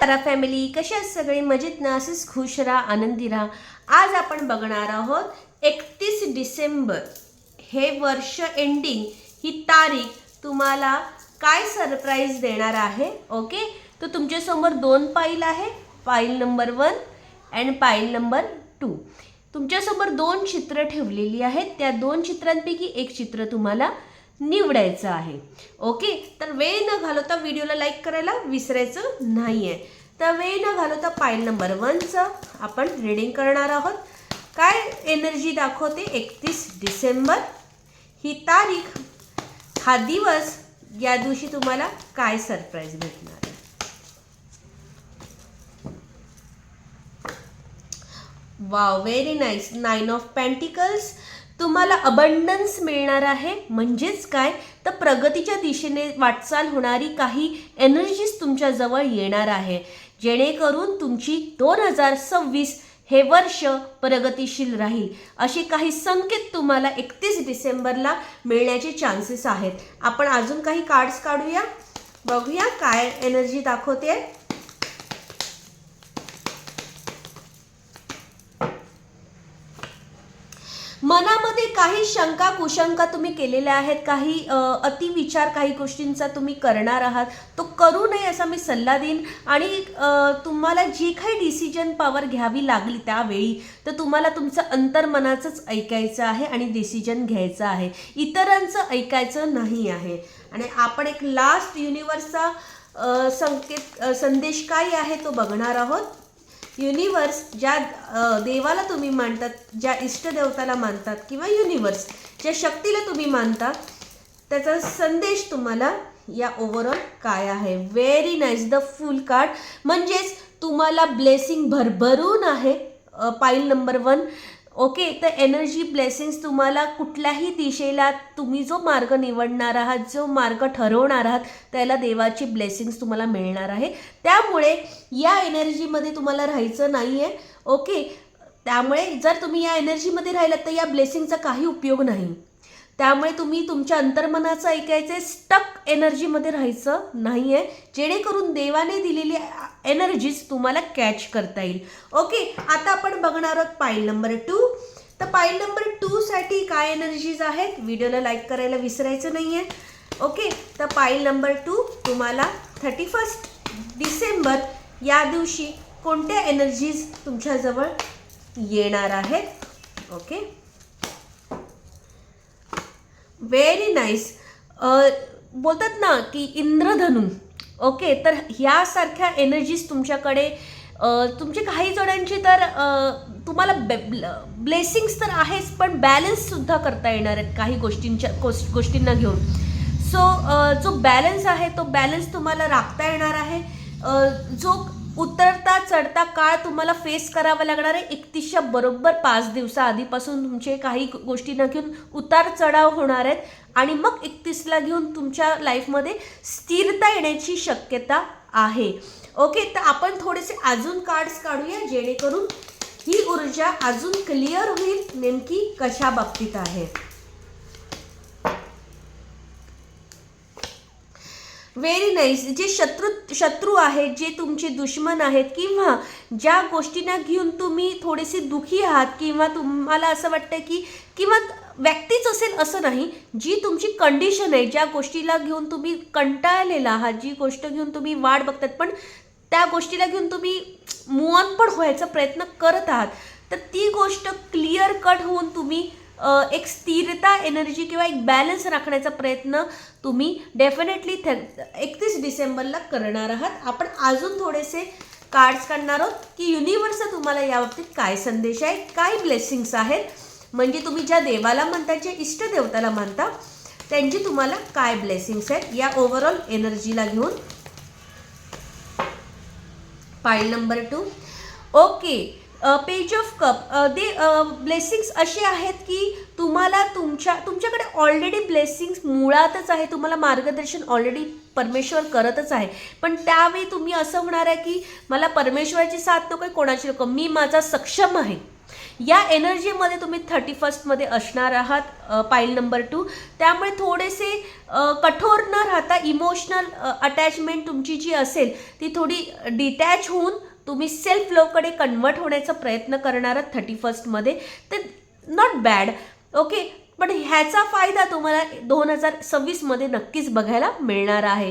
तारा family कशी आहेत सगळे? मजेत ना? असेच खुश राहा आनंदी राहा. आज आपण बघणार आहोत एकतीस डिसेंबर. हे वर्ष एंडिंग ही तारीख तुम्हाला काय सरप्राईज देणार आहे? ओके तर तुमच्यासमोर दोन पाईल आहे. Pile number one and pile number two तुमच्यासमोर दोन चित्र ठेवलेली आहेत. त्या दोन चित्रांपैकी एक चित्र तुम्हाला निवडायचं आहे. ओके? तर वेळ न घालवता व्हिडिओला लाईक करायला विसरायचं नाही आहे तर वेळ न घालवता पाईल नंबर वनचं आपण रिडिंग करणार आहोत. काय एनर्जी दाखवते? एकतीस डिसेंबर. ही तारीख हा दिवस या दिवशी तुम्हाला काय सरप्राईज भेटणार आहे? Wow very nice nine of pentacles तुम्हाला अबंडन्स मिळणार आहे. म्हणजेच काय? तर प्रगतीच्या दिशेने वाटचाल होणारी काही एनर्जीज तुमच्याजवळ येणार आहे. जेणेकरून तुमची दोन हजार सव्वीस हे वर्ष प्रगतिशील राहील. असे काही संकेत तुम्हाला एकतीस डिसेंबरला मिळण्याचे चान्सेस आहेत. आपण अजून काही कार्ड्स काढूया. बघूया काय एनर्जी दाखवते मनामध्ये काही शंका कुशंका तुम्ही केलेल्या आहेत? काही अति अतिविचार काही गोष्टींचा तुम्ही करणार आहात? तो करू नये असा मी सल्ला देईन. आणि तुम्हाला जी काही डिसिजन पॉवर घ्यावी लागली त्यावेळी तर तुम्हाला तुमचं अंतर्मनाचंच ऐकायचं आहे आणि डिसिजन घ्यायचं आहे. इतरांचं ऐकायचं नाही आहे. आणि आपण एक लास्ट युनिवर्सचा संकेत संदेश काय आहे तो बघणार आहोत? युनिवर्स ज्या देवाला तुम्ही मानतात ज्या इष्टदेवताला मानतात किंवा युनिवर्स ज्या शक्तीला तुम्ही मानता त्याचा संदेश तुम्हाला या ओव्हरऑल काय आहे? Very nice the full card म्हणजेच तुम्हाला ब्लेसिंग भरभरून आहे. पाईल नंबर वन ओके तर एनर्जी ब्लेसिंग्स तुम्हाला कुठल्याही दिशेला तुम्ही जो मार्ग निवडणार आहात जो मार्ग ठरवणार आहात त्याला देवाची ब्लेसिंग्स तुम्हाला मिळणार आहे. त्यामुळे या एनर्जीमध्ये तुम्हाला राहायचं नाही आहे ओके? त्यामुळे जर तुम्ही या एनर्जीमध्ये राहिलात तर या ब्लेसिंगचा काही उपयोग नाही. त्यामुळे तुम्ही तुमच्या अंतर्मनाचं ऐकायचं स्टक एनर्जीमध्ये राहायचं नाही आहे जेणेकरून देवाने दिलेली एनर्जीज तुम्हाला कॅच करता येईल. ओके आता आपण बघणार आहोत पाईल नंबर टू तर पाईल नंबर टूसाठी काय एनर्जीज आहेत? व्हिडिओला लाईक करायला विसरायचं नाही आहे ओके तर पाईल नंबर टू तुम्हाला थर्टी फर्स्ट डिसेंबर या दिवशी कोणत्या एनर्जीज तुमच्याजवळ येणार आहेत? ओके व्हेरी नाईस बोलतात ना की इंद्रधनू ओके तर ह्यासारख्या एनर्जीज तुमच्याकडे तुमचे काही जणांची तर अ, तुम्हाला ब्लेसिंग्स तर आहेच पण बॅलन्ससुद्धा करता येणार आहेत काही गोष्टींच्या गोष्ट- गोष्टींना घेऊन. सो जो बॅलन्स आहे तो बॅलन्स तुम्हाला राखता येणार आहे. जो उतरता चढता काळ तुम्हाला फेस करावा लागणार आहे. एकतीसच्या बरोबर पाच दिवसाआधीपासून तुमचे काही गोष्टींना घेऊन उतार चढाव होणार आहेत. आणि मग एकतीसला घेऊन तुमच्या लाईफमध्ये स्थिरता येण्याची शक्यता आहे. ओके तर आपण थोडेसे अजून कार्ड्स काढूया जेणेकरून ही ऊर्जा अजून क्लिअर होईल नेमकी कशा बाबतीत आहे. व्हेरी नाईस जे शत्रू शत्रू आहेत जे तुमचे दुश्मन आहेत किंवा ज्या गोष्टींना घेऊन तुम्ही थोडेसे दुखी आहात किंवा तुम्हाला असं वाटतं की किंवा व्यक्तीच असेल असं नाही जी तुमची कंडिशन आहे ज्या गोष्टीला घेऊन तुम्ही कंटाळलेला आहात जी गोष्ट घेऊन तुम्ही वाट बघतात पण त्या गोष्टीला घेऊन तुम्ही मुवन पण व्हायचा प्रयत्न करत आहात तर ती गोष्ट क्लिअर कट होऊन तुम्ही एक स्थिरता एनर्जी किंवा एक बॅलन्स राखण्याचा प्रयत्न तुम्ही डेफिनेटली थे एकतीस डिसेंबरला करणार आहात. आपण अजून थोडेसे कार्ड्स काढणार आहोत की युनिवर्सचा तुम्हाला याबाबतीत काय संदेश आहे काय ब्लेसिंग्स आहेत? म्हणजे तुम्ही ज्या देवाला म्हणता ज्या इष्टदेवताला मानता त्यांची तुम्हाला काय ब्लेसिंग्स आहेत? या ओव्हरऑल एनर्जीला घेऊन. Pile number two okay page of cup the blessings असे आहेत की तुम्हाला तुमच्या तुमच्याकडे ऑलरेडी ब्लेसिंग्स मुळातच आहे तुम्हाला मार्गदर्शन ऑलरेडी परमेश्वर करतच आहे. पण त्यावेळी तुम्ही असं होणार आहे की मला परमेश्वराची साथ नको कोणाची नको. मी माझा सक्षम आहे. या एनर्जीमध्ये तुम्ही थर्टी फर्स्टमध्ये असणार आहात पाईल नंबर टू त्यामुळे थोडेसे कठोर न राहता इमोशनल अटॅचमेंट तुमची जी असेल ती थोडी डिटॅच होऊन तुम्ही सेल्फ लवकडे कन्वर्ट होण्याचा प्रयत्न करणार थर्टी फर्स्टमध्ये ते नॉट बॅड ओके पण ह्याचा फायदा तुम्हाला दोन हजार सव्वीसमध्ये नक्कीच बघायला मिळणार आहे.